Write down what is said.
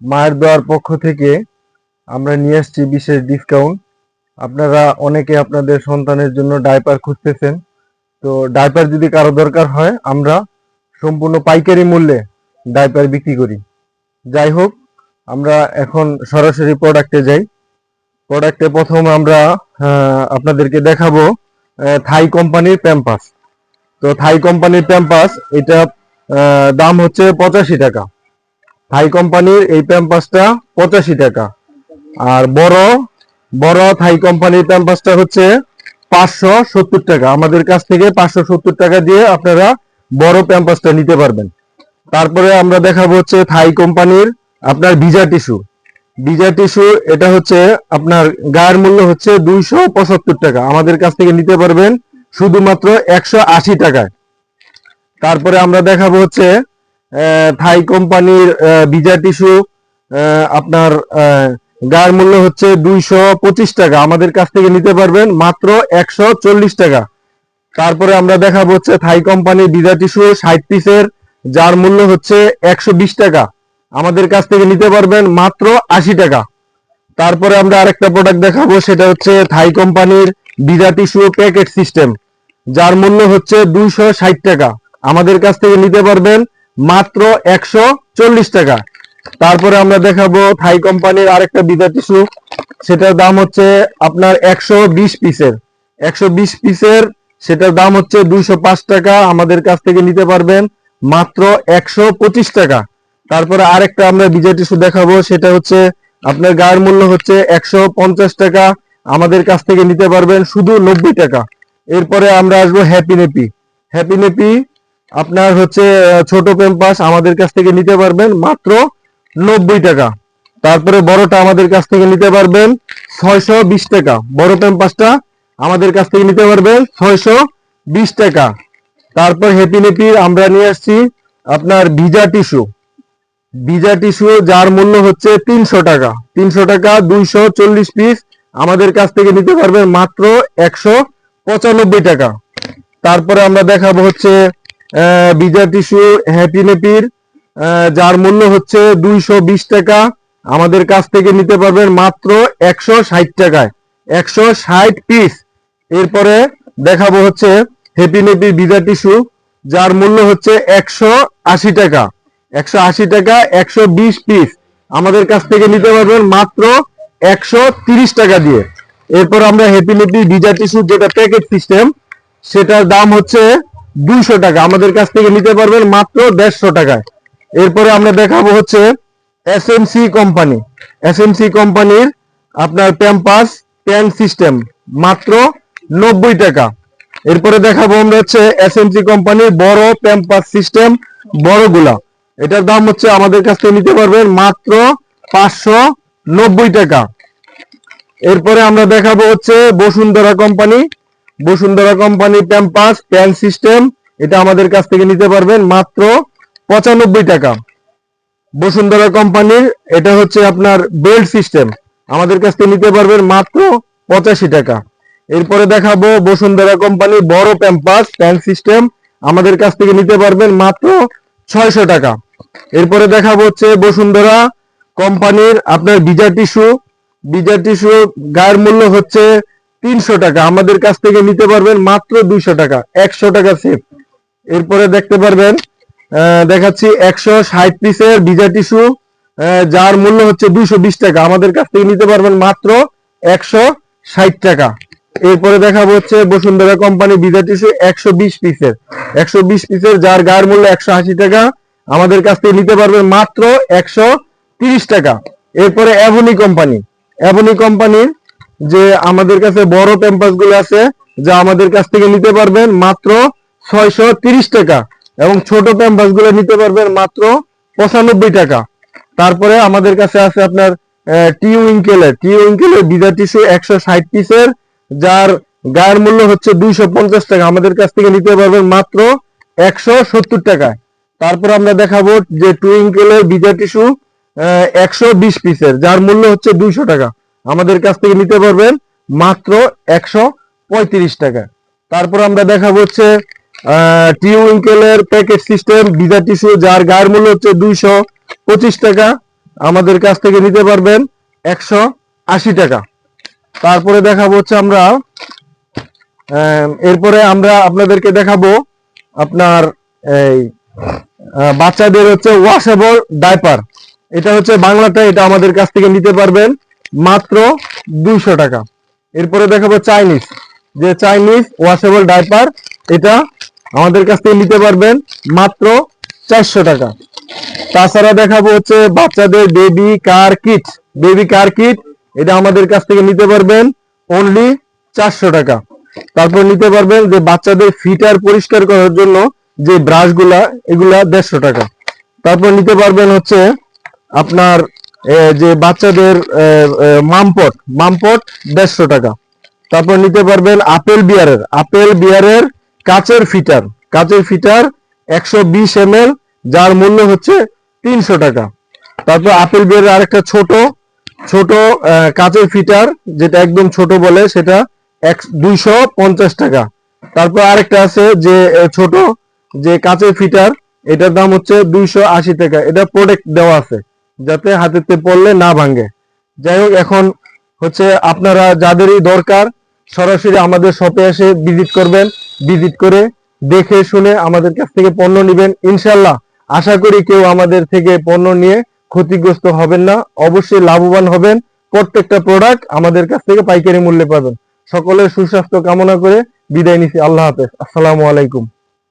মায়ের দোয়ার পক্ষ থেকে আমরা নিয়ে আসছি বিশেষ ডিসকাউন্ট আপনারা অনেকে আপনাদের সন্তানের জন্য ডাইপার খুঁজতেছেন। তো ডাইপার যদি কারও দরকার হয়, আমরা সম্পূর্ণ পাইকারি মূল্যে ডাইপার বিক্রি করি। যাই হোক, আমরা এখন সরাসরি প্রোডাক্টে যাই। প্রোডাক্টে প্রথম আমরা আপনাদেরকে দেখাবো থাই কোম্পানির প্যাম্পাস তো থাই কোম্পানির প্যাম্পাস এটা দাম হচ্ছে পঁচাশি টাকা। থাই কোম্পানির এই প্যাম্পাসটা পঁচাশি টাকা। আর বড় বড় থাই কোম্পানির প্যাম্পাসটা হচ্ছে পাঁচশো সত্তর টাকা। আমাদের কাছ থেকে পাঁচশো সত্তর টাকা দিয়ে আপনারা বড় প্যাম্পাসটা নিতে পারবেন। তারপরে আমরা দেখাবো হচ্ছে থাই কোম্পানির আপনার ভিজা টিস্যু। ভিজা টিস্যু, এটা হচ্ছে আপনার গায়ের মূল্য হচ্ছে দুইশো পঁচাত্তর টাকা। আমাদের কাছ থেকে নিতে পারবেন শুধুমাত্র একশো আশি টাকায়। তারপরে আমরা দেখাবো হচ্ছে থাই কোম্পানির ভিজা টিস্যু আপনার গায়ের মূল্য হচ্ছে দুইশো পঁচিশ টাকা। আমাদের কাছ থেকে নিতে পারবেন মাত্র একশো চল্লিশ টাকা। তারপরে আমরা দেখাবো হচ্ছে থাই কোম্পানির ভিজা টিস্যু ষাট পিসের, যার মূল্য হচ্ছে একশো বিশ টাকা। আমাদের কাছ থেকে নিতে পারবেন মাত্র আশি টাকা। তারপরে আমরা আরেকটা প্রোডাক্ট দেখাবো, সেটা হচ্ছে থাই কোম্পানির ভিজা টিস্যু প্যাকেট সিস্টেম যার মূল্য হচ্ছে দুইশো ষাট টাকা। আমাদের কাছ থেকে নিতে পারবেন মাত্র একশো চল্লিশ টাকা। তারপরে আমরা দেখাবো থাই কোম্পানির আরেকটা বিদা টিস্যু। সেটার দাম হচ্ছে আপনার একশো বিশ পিসের। একশো বিশ পিসের সেটার দাম হচ্ছে দুইশো পাঁচ টাকা। আমাদের কাছ থেকে নিতে পারবেন মাত্র একশো পঁচিশ টাকা। তারপরে আরেকটা আমরা বিজয় টিস্যু দেখাবো। সেটা হচ্ছে আপনার গায়ের মূল্য হচ্ছে একশো পঞ্চাশ টাকা। আমাদের কাছ থেকে নিতে পারবেন শুধু নব্বই টাকা। এরপরে আমরা আসব হ্যাপি নেপি। হ্যাপি নেপি আপনার হচ্ছে ছোট প্যাম্পাস আমাদের কাছ থেকে নিতে পারবেন মাত্র নব্বই টাকা। তারপরে বড়টা আমাদের কাছ থেকে নিতে পারবেন ছয়শো বিশ টাকা। বড় প্যাম্পাসটা আমাদের কাছ থেকে নিতে পারবেন ছয়শো বিশ টাকা। তারপর হ্যাপি নেপির আমরা নিয়ে আসছি আপনার ভিজা টিস্যু ভিজা টিস্যু যার মূল্য হচ্ছে তিনশো টাকা। তিনশো টাকা দুইশো চল্লিশ পিস আমাদের কাছ থেকে নিতে পারবেন মাত্র একশো পঁচানব্বই টাকা। তারপরে আমরা দেখাবো হচ্ছে ভিজা টিস্যু হ্যাপি নেপির যার মূল্য হচ্ছে দুইশো বিশ টাকা। আমাদের কাছ থেকে নিতে পারবেন মাত্র একশো ষাট টাকায়। একশো ষাট পিস এরপরে দেখাবো হচ্ছে হ্যাপি নেপির ভিজা টিস্যু যার মূল্য হচ্ছে একশো আশি টাকা। একশো আশি টাকা, একশো বিশ পিস আমাদের কাছ থেকে নিতে পারবেন মাত্র একশো তিরিশ টাকা দিয়ে। এরপর আমরা হ্যাপি নেপি ভিজা টিস্যু যেটা প্যাকেট সিস্টেম সেটার দাম হচ্ছে দুইশো টাকা। আমাদের কাছ থেকে নিতে পারবেন মাত্র দেড়শো টাকায়। এরপরে আমরা দেখাবো হচ্ছে এসএমসি কোম্পানি এসএমসি কোম্পানির আপনার প্যাম্পাস প্যান সিস্টেম মাত্র নব্বই টাকা। এরপরে দেখাবো আমরা হচ্ছে এসএমসি কোম্পানির বড় প্যাম্পাস সিস্টেম বড়গুলা। এটার দাম হচ্ছে আমাদের কাছ থেকে নিতে পারবেন মাত্র পাঁচশো নব্বই টাকা। এরপরে আমরা দেখাবো হচ্ছে Bashundhara company Bashundhara company pampers, pan system, এটা আমাদের কাছ থেকে নিতে পারবেন মাত্র পঁচানব্বই টাকা। বসুন্ধরা কোম্পানির, এটা হচ্ছে আপনার বেল্ট সিস্টেম, আমাদের কাছ থেকে নিতে পারবেন মাত্র পঁচাশি টাকা। এরপরে দেখাবো বসুন্ধরা কোম্পানির বড় প্যাম্পাস, প্যান সিস্টেম, আমাদের কাছ থেকে নিতে পারবেন মাত্র ছয়শো টাকা। এরপরে দেখাবো হচ্ছে বসুন্ধরা কোম্পানির আপনার বিজা টিস্যু। বিজা টিস্যু গায়ের মূল্য হচ্ছে তিনশো টাকা। আমাদের কাছ থেকে নিতে পারবেন মাত্র দুইশো টাকা। একশো টাকা সেফ এরপরে দেখতে পারবেন দেখাচ্ছি একশো ষাট পিসের ভিজা টিস্যু যার মূল্য হচ্ছে দুইশো বিশ টাকা। আমাদের কাছ থেকে নিতে পারবেন মাত্র একশো ষাট টাকা। এরপরে দেখাবো হচ্ছে বসুন্ধরা কোম্পানি ভিজা টিস্যু একশো বিশ পিসের একশো বিশ পিসের যার গায়ের মূল্য একশো আশি টাকা, আমাদের কাছ থেকে নিতে পারবেন মাত্র একশো তিরিশ টাকা। এরপরে অ্যাভনি কোম্পানি অ্যাভনি কোম্পানির যে আমাদের কাছে বড় প্যাম্পাসগুলো আছে, যা আমাদের কাছ থেকে নিতে পারবেন মাত্র ছয়শো তিরিশ টাকা এবং ছোট প্যাম্পাসগুলো নিতে পারবেন মাত্র পঁচানব্বই টাকা। তারপরে আমাদের কাছে আছে আপনার টি উইঙ্কেলের টি উইঙ্কেলের বিজা টিস্যু একশো ষাট পিসের যার গায়ের মূল্য হচ্ছে দুইশো পঞ্চাশ টাকা। আমাদের কাছ থেকে নিতে পারবেন মাত্র একশো সত্তর টাকায়। তারপর আমরা দেখাবো যে টু টুইঙ্কেলের বিজা টিস্যু একশো বিশ পিসের যার মূল্য হচ্ছে দুইশো টাকা। আমাদের কাছ থেকে নিতে পারবেন মাত্র একশো পঁয়ত্রিশ টাকা। তারপর আমরা দেখাবো হচ্ছে টিউ উইঙ্কেলের প্যাকেট সিস্টেম ভিজা টিস্যু যার গায়ের মূল্য হচ্ছে দুইশো পঁচিশ টাকা। আমাদের কাছ থেকে নিতে পারবেন একশো আশি টাকা। তারপরে দেখাবো হচ্ছে আমরা এরপরে আমরা আপনাদেরকে দেখাবো আপনার এই বাচ্চাদের হচ্ছে ওয়াশেবল ডাইপার এটা হচ্ছে বাংলাটা এটা আমাদের কাছ থেকে নিতে পারবেন মাত্র দুইশো টাকা। এরপরে দেখাবো চাইনিজ যে চাইনিজ ওয়াশেবল ডাইপার এটা আমাদের কাছ থেকে নিতে পারবেন মাত্র চারশো টাকা। তাছাড়া দেখাবো হচ্ছে বাচ্চাদের baby care kit baby care kit এটা আমাদের কাছ থেকে নিতে পারবেন অনলি চারশো টাকা। তারপর নিতে পারবেন যে বাচ্চাদের ফিটার পরিষ্কার করার জন্য যে ব্রাশগুলা এগুলা দেড়শো টাকা। তারপর নিতে পারবেন হচ্ছে আপনার যে বাচ্চাদের মামপট মামপট দেড়শো টাকা। তারপর নিতে পারবেন আপেল বিয়ারের আপেল বিয়ারের কাচের ফিটার। কাচের ফিটার একশো বিশ যার মূল্য হচ্ছে তিনশো টাকা। তারপর আপেল বিয়ারের আরেকটা ছোট ছোট কাচের ফিটার, যেটা একদম ছোট বলে, সেটা এক, দুইশো পঞ্চাশ টাকা। তারপর আরেকটা আছে যে ছোট, যে কাচের ফিটার, এটার দাম হচ্ছে দুইশো আশি টাকা। এটা প্রোডাক্ট দেওয়া আছে। যাতে হাতেতে পড়লে না ভাঙে। যাই হোক এখন হচ্ছে আপনারা যাদেরই দরকার, সরাসরি আমাদের শপে এসে ভিজিট করবেন। ভিজিট করে দেখে শুনে আমাদের কাছ থেকে পণ্য নেবেন। ইনশাল্লাহ আশা করি কেউ আমাদের থেকে পণ্য নিয়ে ক্ষতিগ্রস্ত হবেন না। অবশ্যই লাভবান হবেন। প্রত্যেকটা প্রোডাক্ট আমাদের কাছ থেকে পাইকারি মূল্যে পাবেন। সকলের সুস্বাস্থ্য কামনা করে বিদায় নিছি আল্লাহ হাফেজ। আসসালামু আলাইকুম।